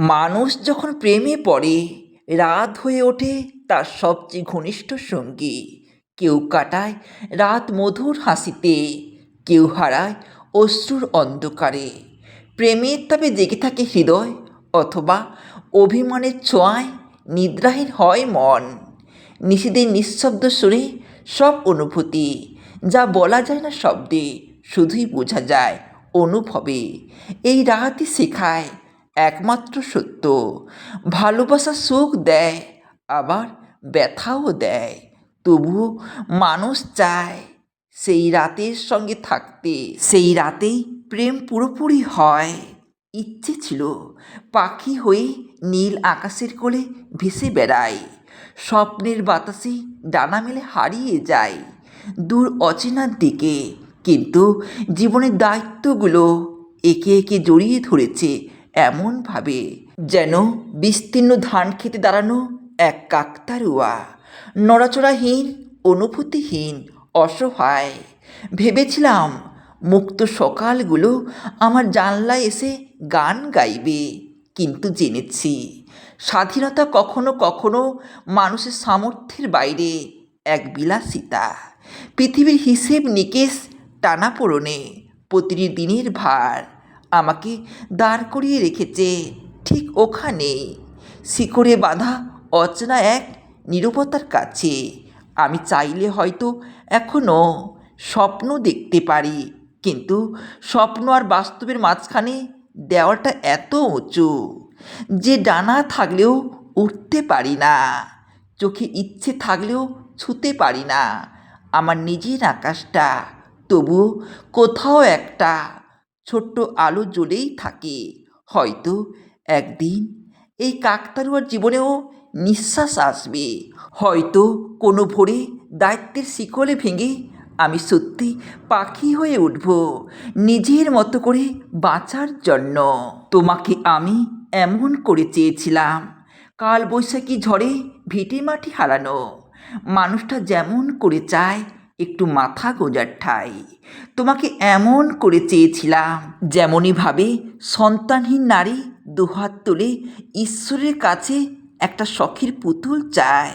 মানুষ যখন প্রেমে পড়ে, রাত হয়ে ওঠে তার সবচেয়ে ঘনিষ্ঠ সঙ্গী। কেউ কাটায় রাত মধুর হাসিতে, কেউ হারায় অশ্রুর অন্ধকারে। প্রেমের তবে জেগে থাকে হৃদয় অথবা অভিমানের ছোঁয়ায় নিদ্রাহীন হয় মন। নিষেধের নিঃশব্দ সুরে সব অনুভূতি, যা বলা যায় না শব্দে, শুধুই বোঝা যায় অনুভবে। এই রাতই শেখায় একমাত্র সত্য। ভালোবাসা সুখ দেয়, আবার ব্যথাও দেয়। তবুও মানুষ চায় সেই রাতের সঙ্গে থাকতে। সেই রাতেই প্রেম পুরোপুরি হয়। ইচ্ছে ছিল পাখি হয়ে নীল আকাশের কোলে ভেসে বেড়াই। স্বপ্নের বাতাসে ডানা মেলে হারিয়ে যায় দূর অচেনার দিকে। কিন্তু জীবনের দায়িত্বগুলো একে একে জড়িয়ে ধরেছে। এমনভাবে যেন বিস্তীর্ণ ধান খেতে দাঁড়ানো এক কাকতারুয়া। নড়াচড়াহীন, অনুভূতিহীন, অসহায়। ভেবেছিলাম, মুক্ত সকালগুলো আমার জানলায় এসে গান গাইবে, কিন্তু জেনেছি, স্বাধীনতা কখনো কখনো মানুষের সামর্থ্যের বাইরে এক বিলাসিতা। পৃথিবীর হিসেব নিকেশ টানাপোড়নে প্রতিটি দিনের ভার। আমাকে দাঁড় করিয়ে রেখেছে। ঠিক ওখানে। শিকড়ে বাঁধা অচেনা এক নিরবতার কাছে। আমি চাইলে হয়তো এখনও স্বপ্ন দেখতে পারি। কিন্তু স্বপ্ন আর বাস্তবের মাঝখানে দেওয়ালটা এত উঁচু যে ডানা থাকলেও উঠতে পারি না। চোখে ইচ্ছে থাকলেও ছুতে পারি না। আমার নিজের আকাশটা, তবুও কোথাও একটা ছোট্ট আলো জ্বলেই থাকে। হয়তো একদিন এই কাকতারুয়ার জীবনেও নিঃশ্বাস আসবে। হয়তো কোনো ভোরে দায়িত্বের শিকলে ভেঙে আমি সত্যি পাখি হয়ে উঠব নিজের মতো করে বাঁচার জন্য। তোমাকে আমি এমন করে চেয়েছিলাম কাল বৈশাখী ঝড়ে ভিটে মাটি হারানো। মানুষটা যেমন করে চায় একটু মাথা গোজার ঠাই। তোমাকে এমন করে চেয়েছিলাম যেমনইভাবে সন্তানহীন নারী দুহাত তুলে ঈশ্বরের কাছে একটা শখের পুতুল চায়।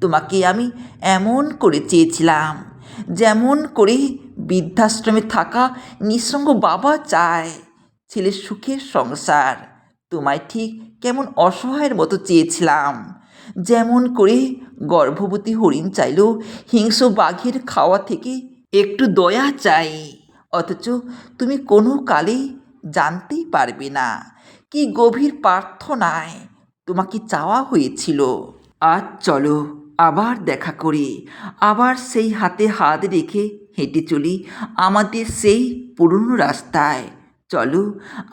তোমাকে আমি এমন করে চেয়েছিলাম, যেমন করে বৃদ্ধাশ্রমে থাকা নিঃসঙ্গ বাবা চায়। ছেলের সুখের সংসার, তোমায় ঠিক কেমন অসহায়ের মতো চেয়েছিলাম। যেমন করে গর্ভবতী হরিণ চাইল, হিংস্র বাঘের খাওয়া থেকে একটু দয়া চাই। অথচ তুমি কোনো কালেই জানতেই পারবে না কি গভীর প্রার্থনায় তোমাকে চাওয়া হয়েছিল। আজ চলো আবার দেখা করি, আবার সেই হাতে হাত রেখে হেঁটে চলি আমাদের সেই পুরনো রাস্তায়। চলো,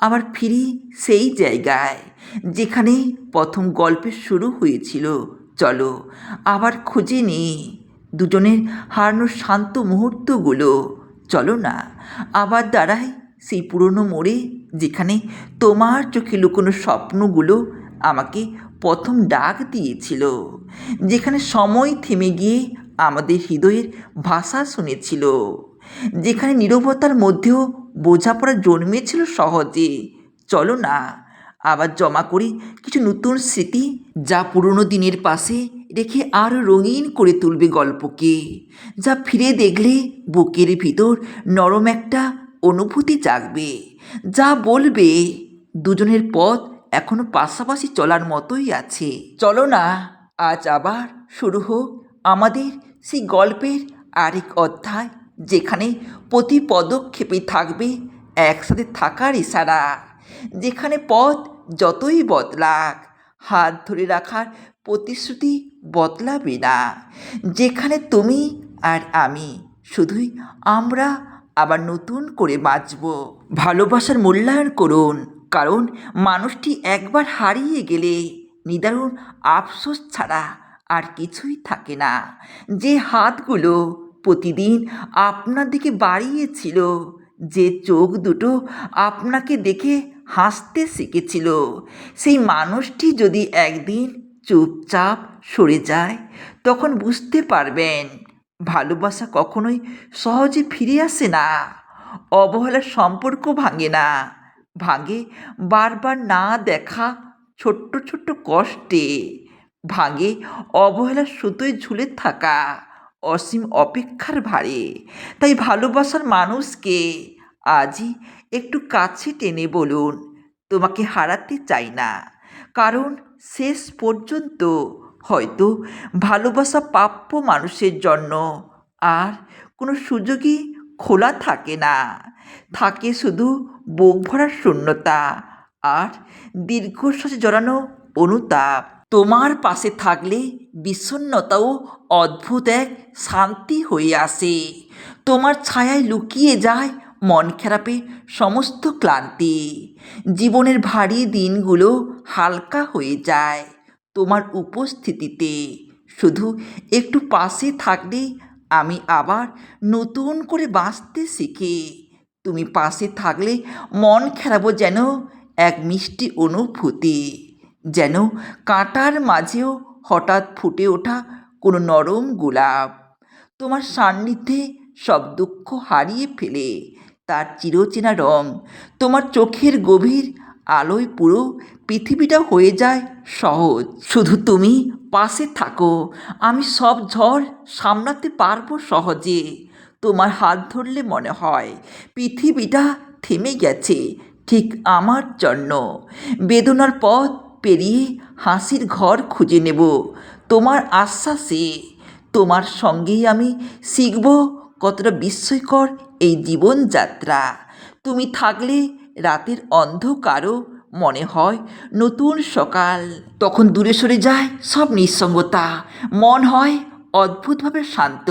আবার ফিরি সেই জায়গায়, যেখানে প্রথম গল্পের শুরু হয়েছিল। চলো, আবার খুঁজে নিই দুজনের হারানোর শান্ত মুহূর্তগুলো। চলো না, আবার দাঁড়াই সেই পুরনো মোড়ে, যেখানে তোমার চোখে লুকোনো স্বপ্নগুলো আমাকে প্রথম ডাক দিয়েছিল। যেখানে সময় থেমে গিয়ে আমাদের হৃদয়ের ভাষা শুনেছিল। যেখানে নীরবতার মধ্যেও বোঝাপড়া জন্মেছিল সহজে। চলো না, আবার জমা করি কিছু নতুন স্মৃতি যা পুরনো দিনের পাশে রেখে আরও রঙিন করে তুলবে গল্পকে, যা ফিরে দেখলে বুকের ভিতর নরম একটা অনুভূতি জাগবে, যা বলবে, দুজনের পথ এখনও পাশাপাশি চলার মতোই আছে। চলো না, আজ আবার শুরু হোক আমাদের সেই গল্পের আরেক অধ্যায়। যেখানে প্রতি পদক্ষেপে থাকবে একসাথে থাকার ইশারা। যেখানে পথ যতই বদলাক, হাত ধরে রাখার প্রতিশ্রুতি বদলাবে না। যেখানে তুমি আর আমি, শুধুই আমরা আবার নতুন করে বাঁচব। ভালোবাসার মূল্যায়ন করুন, কারণ মানুষটি একবার হারিয়ে গেলে নিদারুণ আফসোস ছাড়া আর কিছুই থাকে না। যে হাতগুলো প্রতিদিন আপনার দিকে বাড়িয়েছিল, যে চোখ দুটো আপনাকে দেখে হাসতে শিখেছিল। সেই মানুষটি যদি একদিন চুপচাপ সরে যায়, তখন বুঝতে পারবেন, ভালোবাসা কখনোই সহজে ফিরে আসে না। অবহেলার সম্পর্ক ভাঙে না। ভাঙে বারবার না দেখা ছোট্ট ছোট্ট কষ্টে। ভাঙে অবহেলার সুতোয় ঝুলে থাকা। অসীম অপেক্ষার ভারে। তাই ভালোবাসার মানুষকে আজই একটু কাছে টেনে বলুন, তোমাকে হারাতে চাই না। কারণ শেষ পর্যন্ত হয়তো ভালোবাসা প্রাপ্য মানুষের জন্য আর কোনো সুযোগই খোলা থাকে না। থাকে শুধু বুক ভরার শূন্যতা আর দীর্ঘশ্বাসে জড়ানো অনুতাপ। তোমার পাশে থাকলে বিষণ্ণতাও অদ্ভুত এক শান্তি হয়ে আসে। তোমার ছায়ায় লুকিয়ে যায় মন খারাপে সমস্ত ক্লান্তি। জীবনের ভারী দিনগুলো হালকা হয়ে যায় তোমার উপস্থিতিতে। শুধু একটু পাশে থাকলে আমি আবার নতুন করে বাঁচতে শিখি। তুমি পাশে থাকলে মন খারাপও যেন এক মিষ্টি অনুভূতি। যেন কাঁটার মাঝেও হঠাৎ ফুটে ওঠা কোনো নরম গোলাপ। তোমার সান্নিধ্যে সব দুঃখ হারিয়ে ফেলে, তার চিরচেনা রং। তোমার চোখের গভীর আলোয় পুরো পৃথিবীটা হয়ে যায় সহজ। শুধু তুমি পাশে থাকো, আমি সব ঝড় সামলাতে পারব সহজে। তোমার হাত ধরলে মনে হয় পৃথিবীটা থেমে গেছে ঠিক আমার জন্য। বেদনার পথ পেরিয়ে হাসির ঘর খুঁজে নেব। তোমার আশ্বাসে তোমার সঙ্গেই আমি শিখব কতটা বিস্ময়কর এই জীবনযাত্রা। তুমি থাকলে রাতের অন্ধকারও মনে হয় নতুন সকাল। তখন দূরে সরে যায় সব নিঃসঙ্গতা। মন হয় অদ্ভুতভাবে শান্ত।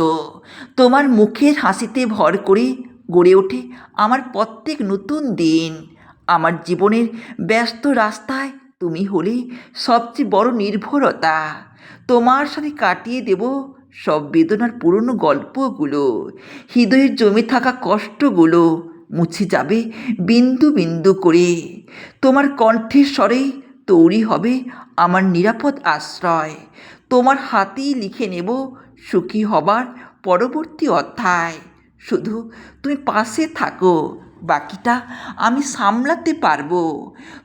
তোমার মুখের হাসিতে ভর করে গড়ে ওঠে আমার প্রত্যেক নতুন দিন। আমার জীবনের ব্যস্ত রাস্তায় তুমি হলে সবচেয়ে বড় নির্ভরতা। তোমার সাথে কাটিয়ে দেব সব বেদনার পুরনো গল্পগুলো। হৃদয়ের জমে থাকা কষ্টগুলো মুছে যাবে বিন্দু বিন্দু করে। তোমার কণ্ঠের স্বরে তৈরি হবে আমার নিরাপদ আশ্রয়। তোমার হাতেই লিখে নেব সুখী হবার পরবর্তী অধ্যায়। শুধু তুমি পাশে থাকো। বাকিটা আমি সামলাতে পারব।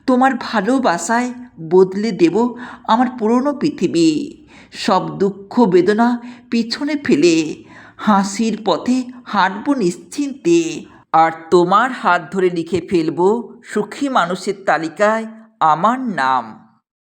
তোমার ভালোবাসায় বদলে দেব আমার পুরনো পৃথিবী। সব দুঃখ, বেদনা পিছনে ফেলে হাসির পথে হাঁটব নিশ্চিন্তে। আর তোমার হাত ধরে লিখে ফেলব, সুখী মানুষের তালিকায় আমার নাম।